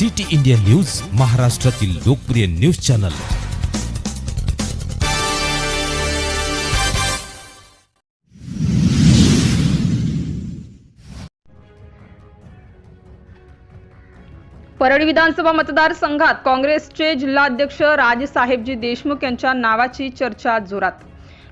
City India news महाराष्ट्रातील लोकप्रिय news channel. Parli विधानसभा मतदारसंघात काँग्रेसचे जिल्हाध्यक्ष राजसाहेबजी देशमुख यांच्या नावाची चर्चा जोरात.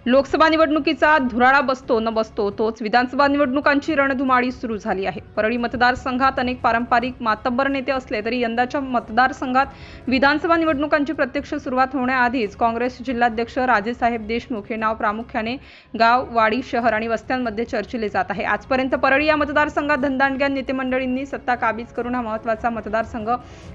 लोकसभा निवडणुकीचा धुराळा बसतो न बसतो तोच विधानसभा निवडणुकांची रणधुमाळी सुरू झाली आहे. परळी मतदारसंघात अनेक पारंपरिक मातब्बर नेते असले तरी यंदाच्या मतदारसंघात विधानसभा निवडणुकांची प्रत्यक्ष सुरुवात होण्याआधीच काँग्रेस जिल्हाध्यक्ष राजेसाहेब देशमुख हे नाव प्रामुख्याने गाव वाडी शहर आणि वस्त्यांमध्ये चर्चिले जात आहे. आजपर्यंत परळी या मतदारसंघात धनदांडग्या नेते मंडळींनी सत्ता काबीज करून हा महत्त्वाचा मतदारसंघ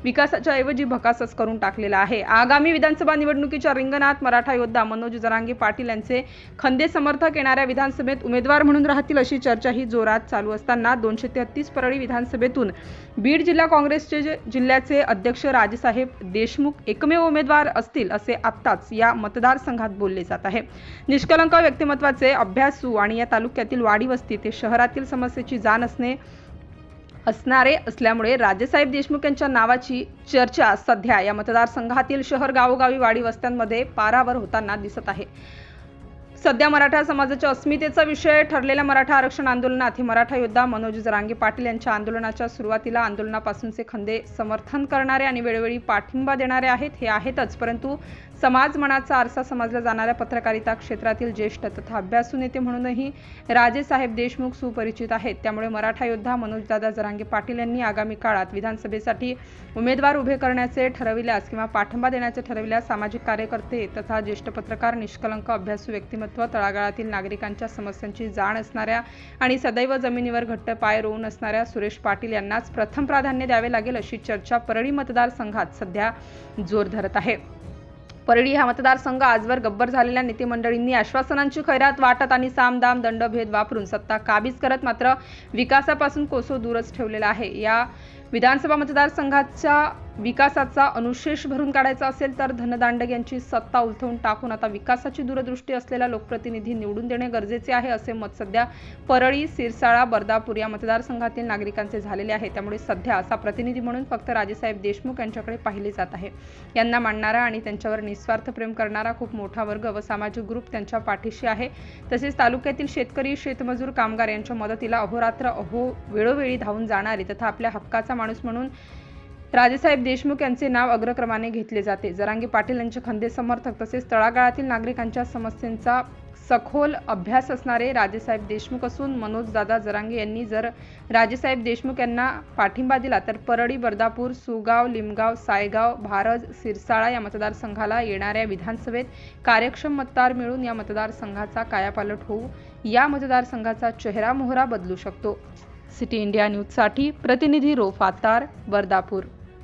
विकासाच्या ऐवजी भकासच करून टाकलेला आहे. आगामी विधानसभा निवडणुकीच्या रिंगणात मराठा योद्धा मनोज जरांगे पाटील यांचे खंदे समर्थक येणाऱ्या विधानसभेत उमेदवार म्हणून राहतील अशी चर्चा ही जोरात चालू असताना दोनशे तेहतीस परळी विधानसभेतून बीड जिल्हा काँग्रेसचे जे- जिल्ह्याचे अध्यक्ष राजसाहेब देशमुख एकमेव उमेदवार असतील असे आत्ताच या मतदारसंघात बोलले जात आहे. निष्कलंक व्यक्तिमत्वाचे अभ्यासू आणि या तालुक्यातील वाडी वस्ती ते शहरातील समस्येची जाण असणे असणारे असल्यामुळे राजेसाहेब देशमुख यांच्या नावाची चर्चा सध्या या मतदारसंघातील शहर गावोगावी वाडी वस्त्यांमध्ये पारावर होताना दिसत आहे. सध्या मराठा समाजाच्या अस्मितेचा विषय ठरलेल्या मराठा आरक्षण आंदोलनात हे मराठा योद्धा मनोज जरांगे पाटील यांच्या आंदोलनाच्या सुरुवातीला आंदोलनापासूनचे खंदे समर्थन करणारे आणि वेळोवेळी पाठिंबा देणारे आहेत हे आहेतच. परंतु समाज मनाचा आरसा समजल्या जाणाऱ्या पत्रकारिता क्षेत्रातील ज्येष्ठ तथा अभ्यासू नेते म्हणूनही राजेसाहेब देशमुख सुपरिचित आहेत. त्यामुळे मराठा योद्धा मनोजदादा जरांगे पाटील यांनी आगामी काळात विधानसभेसाठी उमेदवार उभे करण्याचे ठरविल्यास किंवा पाठिंबा देण्याचे ठरविल्यास सामाजिक कार्यकर्ते तथा ज्येष्ठ पत्रकार निष्कलंक अभ्यासू व्यक्तिमत्व तळागाळातील नागरिकांच्या समस्यांची जाण असणाऱ्या आणि सदैव जमिनीवर घट्ट पाय रोवून असणाऱ्या सुरेश पाटील यांनाच प्रथम प्राधान्य द्यावे लागेल अशी चर्चा परळी मतदारसंघात सध्या जोर धरत आहे. परळी हा मतदारसंघ आजवर गब्बर झालेल्या नेतेमंडळींनी आश्वासनांची खैरात वाटत आणि सामदाम दंडभेद वापरून सत्ता काबीज करत मात्र विकासापासून कोसो दूरच ठेवलेला आहे. या विधानसभा मतदारसंघाच्या विकासाचा अनुशेष भरून काढायचा असेल तर धनदांडग यांची सत्ता उलथवून टाकून आता विकासाची दूरदृष्टी असलेला लोकप्रतिनिधी निवडून देणे गरजेचे आहे असे मत सध्या परळी सिरसाळा बर्दापूर या मतदारसंघातील नागरिकांचे झालेले आहे. त्यामुळे सध्या असा प्रतिनिधी म्हणून फक्त राजेसाहेब देशमुख यांच्याकडे पाहिले जात आहे. यांना मानणारा आणि त्यांच्यावर निस्वार्थ प्रेम करणारा खूप मोठा वर्ग व सामाजिक ग्रुप त्यांच्या पाठीशी आहे. तसेच तालुक्यातील शेतकरी शेतमजूर कामगार यांच्या मदतीला अहोरात्र अहो वेळोवेळी धावून जाणारे तथा आपल्या हक्काचा माणूस म्हणून राजेसाहेब देशमुख यांचे नाव अग्रक्रमाने घेतले जाते. जरांगे पाटील यांचे खंदे समर्थक तसेच तळागाळातील नागरिकांच्या समस्यांचा सखोल अभ्यास असणारे राजेसाहेब देशमुख असून मनोजदादा जरांगे यांनी जर राजेसाहेब देशमुख यांना पाठिंबा दिला तर परळी बर्दापूर सुगाव लिमगाव सायगाव भारज सिरसाळा या मतदारसंघाला येणाऱ्या विधानसभेत कार्यक्षम मतदार मिळून या मतदारसंघाचा कायापालट होऊ या मतदारसंघाचा चेहरा मोहरा बदलू शकतो. सिटी इंडिया न्यूजसाठी प्रतिनिधी रोफातार बर्दापूर.